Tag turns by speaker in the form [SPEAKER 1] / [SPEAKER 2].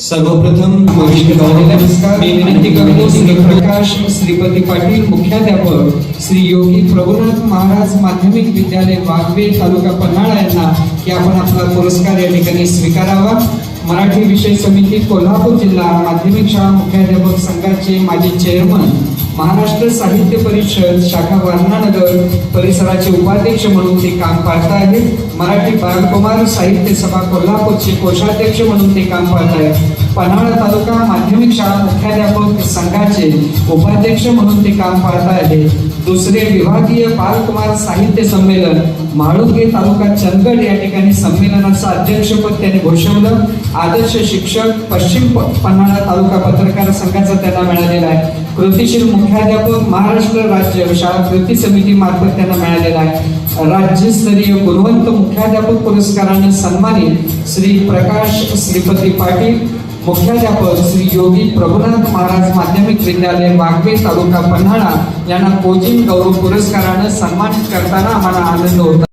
[SPEAKER 1] सर्वप्रथम वरिष्ठ नमस्कार. मी विनंती करतो श्री प्रकाश श्रीपती पाटील मुख्याध्यापक श्री योगी प्रभुनाथ महाराज माध्यमिक विद्यालय वाघवे तालुका पन्हाळा यांना की आपण आपला पुरस्कार या ठिकाणी स्वीकारावा. मराठी विषय समिती कोल्हापूर जिल्हा माध्यमिक शाळा मुख्याध्यापक संघाचे माजी चेअरमन महाराष्ट्र साहित्य परिषद शाखा वारणानगर परिसराचे उपाध्यक्ष म्हणून ते काम पाहत आहेत मराठी बालकुमार साहित्य सभा कोल्हापूरचे कोषाध्यक्ष म्हणून ते काम पाहत आहेत पन्हाळा तालुका माध्यमिक शाळा मुख्याध्यापक संघाचे उपाध्यक्ष म्हणून ते काम पाहत आहे दुसरे विभागीय बालकुमार साहित्य संमेलन म्हाळुंगे तालुका चंदगड या ठिकाणी संमेलनाचं अध्यक्षपद त्यांनी घोषवलं आदर्श शिक्षक पश्चिम पन्हाळा तालुका पत्रकार संघाचा त्यांना मिळालेला आहे. कृतीशील मुख्याध्यापक महाराष्ट्र राज्य शाळा कृती समिती मार्फत त्यांना मिळालेला आहे. राज्यस्तरीय गुणवंत मुख्याध्यापक पुरस्काराने सन्मानित श्री प्रकाश श्रीपती पाटील मुख्याध्यापक श्री योगी प्रभुनाथ महाराज माध्यमिक विद्यालय वाघवे तालुका पन्हाळा यांना कोचिंग गौरव पुरस्कारानं सन्मानित करताना आम्हाला आनंद होता